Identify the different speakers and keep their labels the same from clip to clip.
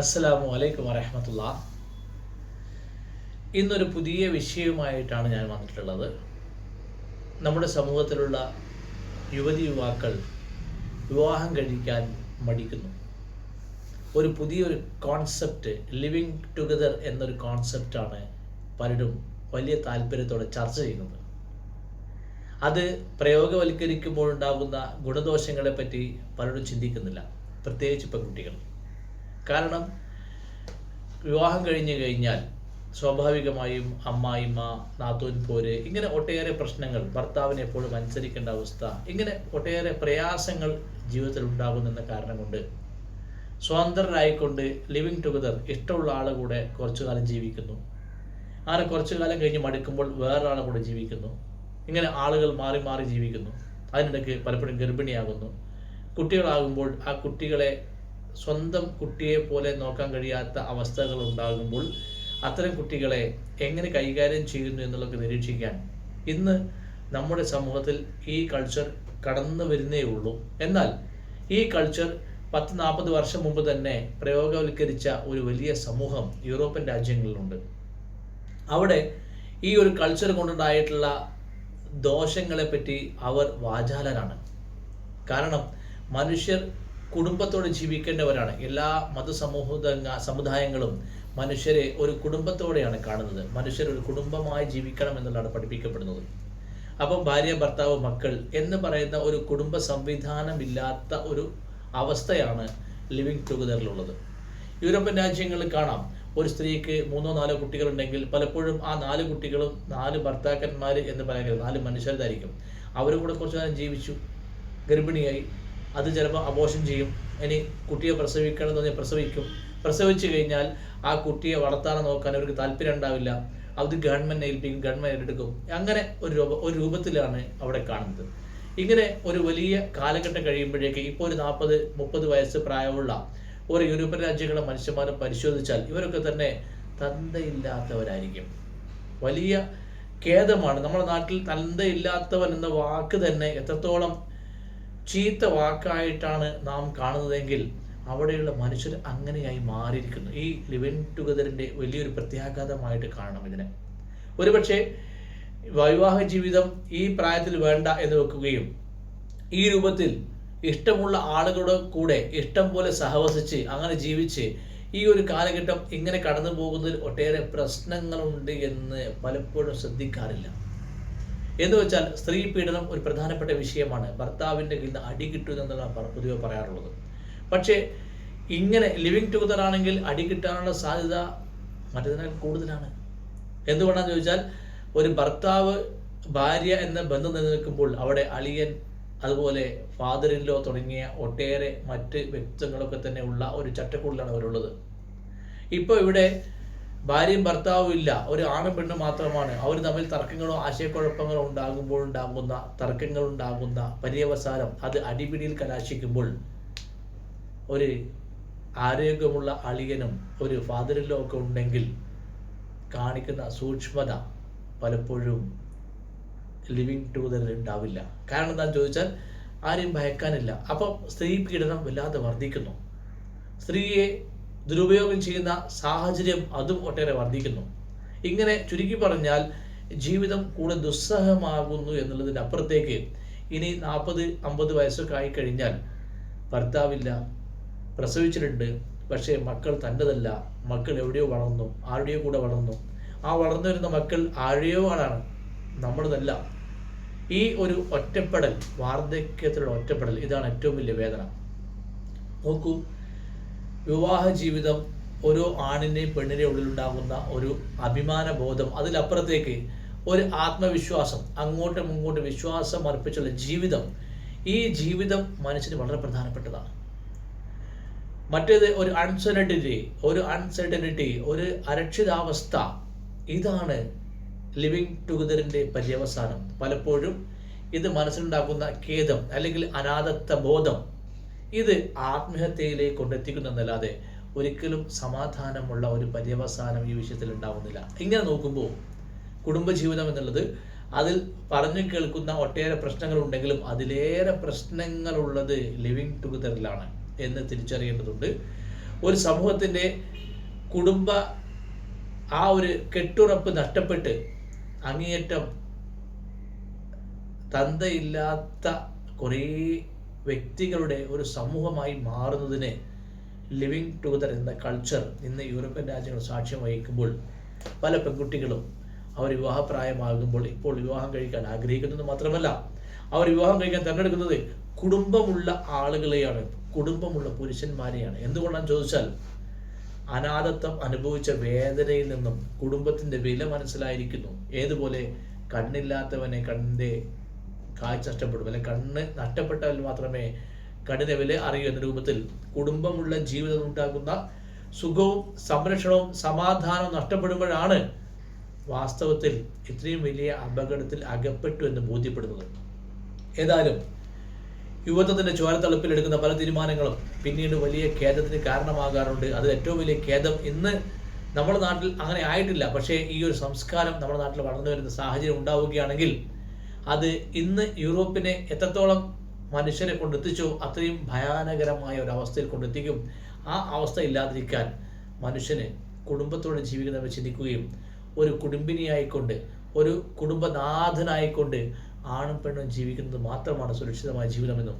Speaker 1: അസ്സലാമു അലൈക്കും വരഹമത്തുള്ള ഇന്നൊരു പുതിയ വിഷയവുമായിട്ടാണ് ഞാൻ വന്നിട്ടുള്ളത്. നമ്മുടെ സമൂഹത്തിലുള്ള യുവതി യുവാക്കൾ വിവാഹം കഴിക്കാൻ മടിക്കുന്നു. ഒരു പുതിയൊരു കോൺസെപ്റ്റ് ലിവിങ് ടുഗദർ എന്നൊരു കോൺസെപ്റ്റാണ് പലരും വലിയ താല്പര്യത്തോടെ ചർച്ച ചെയ്യുന്നത്. അത് പ്രയോഗവൽക്കരിക്കുമ്പോൾ ഉണ്ടാകുന്ന ഗുണദോഷങ്ങളെപ്പറ്റി പലരും ചിന്തിക്കുന്നില്ല. പ്രത്യേകിച്ച് പെൺകുട്ടികൾ. കാരണം വിവാഹം കഴിഞ്ഞു കഴിഞ്ഞാൽ സ്വാഭാവികമായും അമ്മായിമ്മ നാത്തൂൻ പോര് ഇങ്ങനെ ഒട്ടേറെ പ്രശ്നങ്ങൾ ഭർത്താവിനെ എപ്പോഴും അനുസരിക്കേണ്ട അവസ്ഥ ഇങ്ങനെ ഒട്ടേറെ പ്രയാസങ്ങൾ ജീവിതത്തിൽ ഉണ്ടാകുന്നെന്ന കാരണം കൊണ്ട് സ്വതന്ത്രരായിക്കൊണ്ട് ലിവിങ് ടുഗദർ ഇഷ്ടമുള്ള ആളെ കൂടെ കുറച്ചു കാലം ജീവിക്കുന്നു. അങ്ങനെ കുറച്ചു കാലം കഴിഞ്ഞ് മടുക്കുമ്പോൾ വേറൊരാളെ കൂടെ ജീവിക്കുന്നു. ഇങ്ങനെ ആളുകൾ മാറി മാറി ജീവിക്കുന്നു. അതിനിടയ്ക്ക് പലപ്പോഴും ഗർഭിണിയാകുന്നു. കുട്ടികളാകുമ്പോൾ ആ കുട്ടികളെ സ്വന്തം കുട്ടിയെ പോലെ നോക്കാൻ കഴിയാത്ത അവസ്ഥകൾ ഉണ്ടാകുമ്പോൾ അത്തരം കുട്ടികളെ എങ്ങനെ കൈകാര്യം ചെയ്യുന്നു എന്നുള്ളത് നിരീക്ഷിക്കാൻ ഇന്ന് നമ്മുടെ സമൂഹത്തിൽ ഈ കൾച്ചർ കടന്നു വരുന്നേ ഉള്ളൂ. എന്നാൽ ഈ കൾച്ചർ പത്ത് നാൽപ്പത് വർഷം മുമ്പ് തന്നെ പ്രയോഗവൽക്കരിച്ച ഒരു വലിയ സമൂഹം യൂറോപ്യൻ രാജ്യങ്ങളിലുണ്ട്. അവിടെ ഈ ഒരു കൾച്ചർ കൊണ്ടുണ്ടായിട്ടുള്ള ദോഷങ്ങളെ പറ്റി അവർ വാചാലരാണ്. കാരണം മനുഷ്യർ കുടുംബത്തോടെ ജീവിക്കേണ്ടവരാണ്. എല്ലാ മതസമൂഹ സമുദായങ്ങളും മനുഷ്യരെ ഒരു കുടുംബത്തോടെയാണ് കാണുന്നത്. മനുഷ്യർ ഒരു കുടുംബമായി ജീവിക്കണം എന്നുള്ളതാണ് പഠിപ്പിക്കപ്പെടുന്നത്. അപ്പം ഭാര്യ ഭർത്താവ് മക്കൾ എന്ന് പറയുന്ന ഒരു കുടുംബ സംവിധാനമില്ലാത്ത ഒരു അവസ്ഥയാണ് ലിവിങ് ടുഗദറിലുള്ളത്. യൂറോപ്യൻ രാജ്യങ്ങളിൽ കാണാം. ഒരു സ്ത്രീക്ക് മൂന്നോ നാലോ കുട്ടികളുണ്ടെങ്കിൽ പലപ്പോഴും ആ നാല് കുട്ടികളും നാല് ഭർത്താക്കന്മാർ എന്ന് പറയുന്നത് നാല് മനുഷ്യരായിരിക്കും അവരും കൂടെ കുറച്ചു നേരം ജീവിച്ചു. ഗർഭിണിയായി. അത് ചിലപ്പോൾ അബോഷൻ ചെയ്യും. ഇനി കുട്ടിയെ പ്രസവിക്കണം എന്ന് പറഞ്ഞാൽ പ്രസവിക്കും. പ്രസവിച്ചു കഴിഞ്ഞാൽ ആ കുട്ടിയെ വളർത്താൻ നോക്കാൻ അവർക്ക് താല്പര്യം ഉണ്ടാവില്ല. അത് ഗവൺമെന്റ് ഏൽപ്പിക്കും ഗവൺമെന്റ് ഏറ്റെടുക്കും. അങ്ങനെ ഒരു രൂപ ഒരു രൂപത്തിലാണ് അവിടെ കാണുന്നത്. ഇങ്ങനെ ഒരു വലിയ കാലഘട്ടം കഴിയുമ്പോഴേക്ക് ഇപ്പോൾ ഒരു നാൽപ്പത് മുപ്പത് വയസ്സ് പ്രായമുള്ള ഒരു യൂറോപ്യൻ രാജ്യങ്ങളെ മനുഷ്യന്മാരെ പരിശോധിച്ചാൽ ഇവരൊക്കെ തന്നെ തന്തയില്ലാത്തവരായിരിക്കും. വലിയ ഖേദമാണ്. നമ്മുടെ നാട്ടിൽ തന്തയില്ലാത്തവൻ എന്ന വാക്ക് തന്നെ എത്രത്തോളം ചീത്ത വാക്കായിട്ടാണ് നാം കാണുന്നതെങ്കിൽ അവിടെയുള്ള മനുഷ്യർ അങ്ങനെയായി മാറിയിരിക്കുന്നു. ഈ ലിവിൻ ടുഗദറിന്റെ വലിയൊരു പ്രത്യാഘാതമായിട്ട് കാണണം ഇതിനെ. ഒരുപക്ഷെ വൈവാഹ ജീവിതം ഈ പ്രായത്തിൽ വേണ്ട എന്ന് വെക്കുകയും ഈ രൂപത്തിൽ ഇഷ്ടമുള്ള ആളുകളുടെ കൂടെ ഇഷ്ടം പോലെ സഹവസിച്ച് അങ്ങനെ ജീവിച്ച് ഈ ഒരു കാലഘട്ടം ഇങ്ങനെ കടന്നു പോകുന്നതിൽ ഒട്ടേറെ പ്രശ്നങ്ങളുണ്ട് എന്ന് പലപ്പോഴും ശ്രദ്ധിക്കാറില്ല. എന്ന് വെച്ചാൽ സ്ത്രീ പീഡനം ഒരു പ്രധാനപ്പെട്ട വിഷയമാണ്. ഭർത്താവിന്റെ കയ്യിൽ നിന്ന് അടി കിട്ടുമെന്നാണ് പൊതുവെ പറയാറുള്ളത്. പക്ഷേ ഇങ്ങനെ ലിവിങ് ടുഗദർ ആണെങ്കിൽ അടി കിട്ടാനുള്ള സാധ്യത മറ്റേതിനാൽ കൂടുതലാണ്. എന്തുകൊണ്ടാന്ന് ചോദിച്ചാൽ ഒരു ഭർത്താവ് ഭാര്യ എന്ന ബന്ധം നിലനിൽക്കുമ്പോൾ അവിടെ അളിയൻ അതുപോലെ ഫാദറിലോ തുടങ്ങിയ ഒട്ടേറെ മറ്റ് വ്യക്തിത്വങ്ങളൊക്കെ തന്നെ ഉള്ള ഒരു ചട്ടക്കൂടിലാണ് അവരുള്ളത്. ഇപ്പോൾ ഇവിടെ ഭാര്യയും ഭർത്താവും ഇല്ല. ഒരു ആണും പെണ്ണും മാത്രമാണ്. അവർ തമ്മിൽ തർക്കങ്ങളോ ആശയക്കുഴപ്പങ്ങളോ ഉണ്ടാകുമ്പോൾ ഉണ്ടാകുന്ന തർക്കങ്ങൾ ഉണ്ടാകുന്ന പര്യവസാനം അത് അടിപിടിയിൽ കലാശിക്കുമ്പോൾ ഒരു ആരോഗ്യമുള്ള അളിയനും ഒരു ഫാദറിലോ ഒക്കെ ഉണ്ടെങ്കിൽ കാണിക്കുന്ന സൂക്ഷ്മത പലപ്പോഴും ലിവിങ് ടുഗദറിൽ ഉണ്ടാവില്ല. കാരണം എന്താണെന്ന് ചോദിച്ചാൽ ആരെയും ഭയക്കാനില്ല. അപ്പം സ്ത്രീ പീഡനം വല്ലാതെ വർദ്ധിക്കുന്നു. സ്ത്രീയെ ദുരുപയോഗം ചെയ്യുന്ന സാഹചര്യം അതും ഒട്ടേറെ വർദ്ധിക്കുന്നു. ഇങ്ങനെ ചുരുക്കി പറഞ്ഞാൽ ജീവിതം കൂടെ ദുസ്സഹമാകുന്നു എന്നുള്ളതിന്റെ അപ്പുറത്തേക്ക് ഇനി നാൽപ്പത് അമ്പത് വയസ്സൊക്കെ ആയിക്കഴിഞ്ഞാൽ ഭർത്താവില്ല പ്രസവിച്ചിട്ടുണ്ട് പക്ഷേ മക്കൾ തന്റെതല്ല. മക്കൾ എവിടെയോ വളർന്നു ആരുടെയോ കൂടെ വളർന്നു. ആ വളർന്നു വരുന്ന മക്കൾ ആരുടെയോ ആളാണ്? നമ്മുടേതല്ല ഈ ഒരു ഒറ്റപ്പെടൽ വാർദ്ധക്യത്തിലുള്ള ഒറ്റപ്പെടൽ ഇതാണ് ഏറ്റവും വലിയ വേദന. നോക്കൂ വിവാഹ ജീവിതം ഓരോ ആണിന്റെയും പെണ്ണിന്റെയും ഉള്ളിലുണ്ടാകുന്ന ഒരു അഭിമാന ബോധം അതിലപ്പുറത്തേക്ക് ഒരു ആത്മവിശ്വാസം അങ്ങോട്ടും ഇങ്ങോട്ടും വിശ്വാസം അർപ്പിച്ചുള്ള ജീവിതം ഈ ജീവിതം മനുഷ്യന് വളരെ പ്രധാനപ്പെട്ടതാണ്. മറ്റേത് ഒരു അൺസെർട്ടനിറ്റി ഒരു അൺസെർട്ടനിറ്റി ഒരു അരക്ഷിതാവസ്ഥ. ഇതാണ് ലിവിങ് ടുഗദറിന്റെ പര്യവസാനം. പലപ്പോഴും ഇത് മനസ്സിലുണ്ടാക്കുന്ന ഖേദം അല്ലെങ്കിൽ അനാഥത്വ ബോധം ഇത് ആത്മഹത്യയിലേക്ക് കൊണ്ടെത്തിക്കുന്നതല്ലാതെ ഒരിക്കലും സമാധാനമുള്ള ഒരു പര്യവസാനം ഈ വിഷയത്തിൽ ഉണ്ടാവുന്നില്ല. ഇങ്ങനെ നോക്കുമ്പോൾ കുടുംബജീവിതം എന്നുള്ളത് അതിൽ പറഞ്ഞു കേൾക്കുന്ന ഒട്ടേറെ പ്രശ്നങ്ങളുണ്ടെങ്കിലും അതിലേറെ പ്രശ്നങ്ങളുള്ളത് ലിവിങ് ടുഗദറിലാണ് എന്ന് തിരിച്ചറിയേണ്ടതുണ്ട്. ഒരു സമൂഹത്തിന്റെ കുടുംബ ആ ഒരു കെട്ടുറപ്പ് നഷ്ടപ്പെട്ട് അങ്ങേയറ്റം തന്തയില്ലാത്ത കുറേ വ്യക്തികളുടെ ഒരു സമൂഹമായി മാറുന്നതിന് ലിവിങ് ടുഗദർ എന്ന കൾച്ചർ ഇന്ന് യൂറോപ്യൻ രാജ്യങ്ങൾ സാക്ഷ്യം വഹിക്കുമ്പോൾ പല പെൺകുട്ടികളും അവർ വിവാഹപ്രായമാകുമ്പോൾ ഇപ്പോൾ വിവാഹം കഴിക്കാൻ ആഗ്രഹിക്കുന്നത് മാത്രമല്ല അവർ വിവാഹം കഴിക്കാൻ തിരഞ്ഞെടുക്കുന്നത് കുടുംബമുള്ള ആളുകളെയാണ് കുടുംബമുള്ള പുരുഷന്മാരെയാണ്. എന്തുകൊണ്ടാണ് ചോദിച്ചാൽ അനാഥത്വം അനുഭവിച്ച വേദനയിൽ നിന്നും കുടുംബത്തിന്റെ വില മനസ്സിലായിരിക്കുന്നു. ഏതുപോലെ കണ്ണില്ലാത്തവനെ കണ്ണിന്റെ കാഴ്ച നഷ്ടപ്പെടും. അല്ലെങ്കിൽ കണ്ണ് നഷ്ടപ്പെട്ടാൽ മാത്രമേ കണ്ണിനെ വില അറിയൂ എന്ന രൂപത്തിൽ കുടുംബമുള്ള ജീവിതം ഉണ്ടാകുന്ന സുഖവും സംരക്ഷണവും സമാധാനവും നഷ്ടപ്പെടുമ്പോഴാണ് വാസ്തവത്തിൽ ഇത്രയും വലിയ അപകടത്തിൽ അകപ്പെട്ടു എന്ന് ബോധ്യപ്പെടുന്നത്. ഏതായാലും യുവത്വത്തിന്റെ ചോരത്തളുപ്പിൽ എടുക്കുന്ന പല തീരുമാനങ്ങളും പിന്നീട് വലിയ ഖേദത്തിന് കാരണമാകാറുണ്ട്. അത് ഏറ്റവും വലിയ ഖേദം ഇന്ന് നമ്മുടെ നാട്ടിൽ അങ്ങനെ ആയിട്ടില്ല. പക്ഷേ ഈ ഒരു സംസ്കാരം നമ്മുടെ നാട്ടിൽ വളർന്നു വരുന്ന സാഹചര്യം ഉണ്ടാവുകയാണെങ്കിൽ അത് ഇന്ന് യൂറോപ്പിനെ എത്രത്തോളം മനുഷ്യരെ കൊണ്ടെത്തിച്ചോ അത്രയും ഭയാനകരമായ ഒരു അവസ്ഥയിൽ കൊണ്ടെത്തിക്കും. ആ അവസ്ഥ ഇല്ലാതിരിക്കാൻ മനുഷ്യന് കുടുംബത്തോടെ ജീവിക്കുന്നവർ ചിന്തിക്കുകയും ഒരു കുടുംബിനിയായിക്കൊണ്ട് ഒരു കുടുംബനാഥനായിക്കൊണ്ട് ആണും പെണ്ണും ജീവിക്കുന്നത് മാത്രമാണ് സുരക്ഷിതമായ ജീവിതമെന്നും.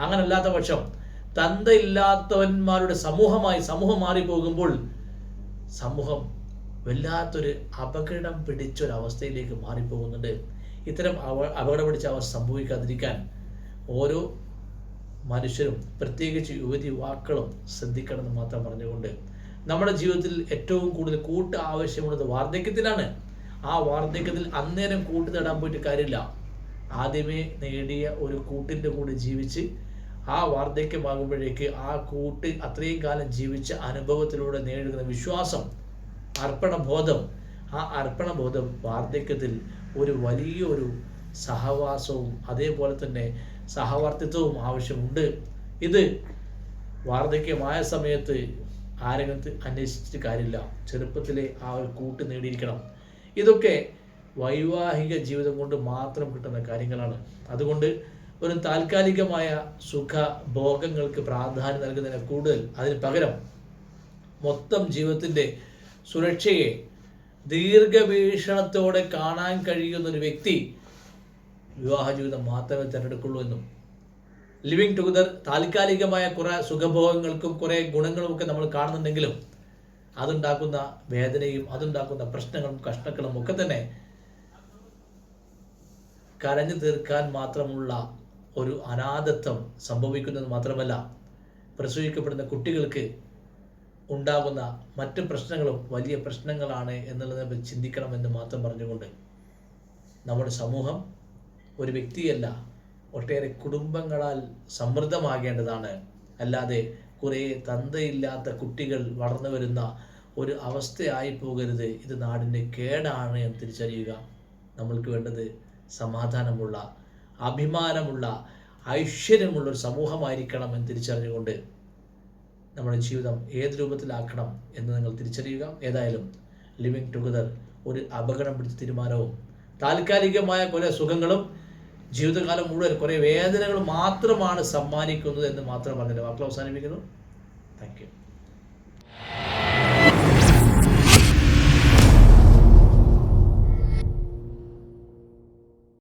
Speaker 1: അങ്ങനല്ലാത്ത പക്ഷം തന്തയില്ലാത്തവന്മാരുടെ സമൂഹമായി സമൂഹം മാറിപ്പോകുമ്പോൾ സമൂഹം വല്ലാത്തൊരു അപകടം പിടിച്ചൊരവസ്ഥയിലേക്ക് മാറിപ്പോകുന്നുണ്ട്. ഇത്തരം അവ അപകടം പിടിച്ച അവസ്ഥ സംഭവിക്കാതിരിക്കാൻ ഓരോ മനുഷ്യരും പ്രത്യേകിച്ച് യുവതി യുവാക്കളും ശ്രദ്ധിക്കണമെന്ന് മാത്രം പറഞ്ഞുകൊണ്ട് നമ്മുടെ ജീവിതത്തിൽ ഏറ്റവും കൂടുതൽ കൂട്ട് ആവശ്യമുള്ളത് വാർദ്ധക്യത്തിലാണ്. ആ വാർദ്ധക്യത്തിൽ അന്നേരം കൂട്ട് നേടാൻ പോയിട്ട് കാര്യമില്ല. ആദ്യമേ നേടിയ ഒരു കൂട്ടിന്റെ കൂടെ ജീവിച്ച് ആ വാർദ്ധക്യമാകുമ്പോഴേക്ക് ആ കൂട്ട് അത്രയും കാലം ജീവിച്ച അനുഭവത്തിലൂടെ നേടുന്ന വിശ്വാസം അർപ്പണബോധം ആ അർപ്പണബോധം വാർദ്ധക്യത്തിൽ ഒരു വലിയൊരു സഹവാസവും അതേപോലെ തന്നെ സഹവർത്തിത്വവും ആവശ്യമുണ്ട്. ഇത് വാർദ്ധക്യമായ സമയത്ത് ആരെങ്കിലും അന്വേഷിച്ചിട്ട് കാര്യമില്ല. ചെറുപ്പത്തിലെ ആ ഒരു കൂട്ട് നേടിയിരിക്കണം. ഇതൊക്കെ വൈവാഹിക ജീവിതം കൊണ്ട് മാത്രം കിട്ടുന്ന കാര്യങ്ങളാണ്. അതുകൊണ്ട് ഒരു താൽക്കാലികമായ സുഖ ഭോഗങ്ങൾക്ക് പ്രാധാന്യം നൽകുന്നതിന് കൂടുതൽ അതിന് പകരം മൊത്തം ജീവിതത്തിന്റെ സുരക്ഷയെ ദീർഘവീക്ഷണത്തോടെ കാണാൻ കഴിയുന്ന ഒരു വ്യക്തി വിവാഹ ജീവിതം മാത്രമേ തിരഞ്ഞെടുക്കുള്ളൂ എന്നും ലിവിങ് ടുഗദർ താൽക്കാലികമായ കുറേ സുഖഭോഗങ്ങൾക്കും കുറേ ഗുണങ്ങളും ഒക്കെ നമ്മൾ കാണുന്നുണ്ടെങ്കിലും അതുണ്ടാക്കുന്ന വേദനയും അതുണ്ടാക്കുന്ന പ്രശ്നങ്ങളും കഷ്ടങ്ങളും ഒക്കെ തന്നെ കരഞ്ഞു തീർക്കാൻ മാത്രമുള്ള ഒരു അനാഥത്വം സംഭവിക്കുന്നത് മാത്രമല്ല പ്രസവിക്കപ്പെടുന്ന കുട്ടികൾക്ക് ഉണ്ടാകുന്ന മറ്റ് പ്രശ്നങ്ങളും വലിയ പ്രശ്നങ്ങളാണ് എന്നുള്ളത് ചിന്തിക്കണമെന്ന് മാത്രം പറഞ്ഞുകൊണ്ട് നമ്മുടെ സമൂഹം ഒരു വ്യക്തിയല്ല ഒട്ടേറെ കുടുംബങ്ങളാൽ സമൃദ്ധമാകേണ്ടതാണ്. അല്ലാതെ കുറേ തന്തയില്ലാത്ത കുട്ടികൾ വളർന്നു വരുന്ന ഒരു അവസ്ഥയായി പോകരുത്. ഇത് നാടിന്റെ കേടാണ് എന്ന് തിരിച്ചറിയുക. നമ്മൾക്ക് വേണ്ടത് സമാധാനമുള്ള അഭിമാനമുള്ള ഐശ്വര്യമുള്ള ഒരു സമൂഹമായിരിക്കണം എന്ന് തിരിച്ചറിഞ്ഞുകൊണ്ട് നമ്മുടെ ജീവിതം ഏത് രൂപത്തിലാക്കണം എന്ന് നിങ്ങൾ തിരിച്ചറിയുക. ഏതായാലും ലിവിങ് ടുഗദർ ഒരു അപകടം പിടിച്ച തീരുമാനവും താൽക്കാലികമായ കുറേ സുഖങ്ങളും ജീവിതകാലം മുഴുവൻ കുറേ വേദനകളും മാത്രമാണ് സമ്മാനിക്കുന്നത് എന്ന് മാത്രം പറഞ്ഞിട്ട് വാക്കുകൾ അവസാനിപ്പിക്കുന്നു. Thank you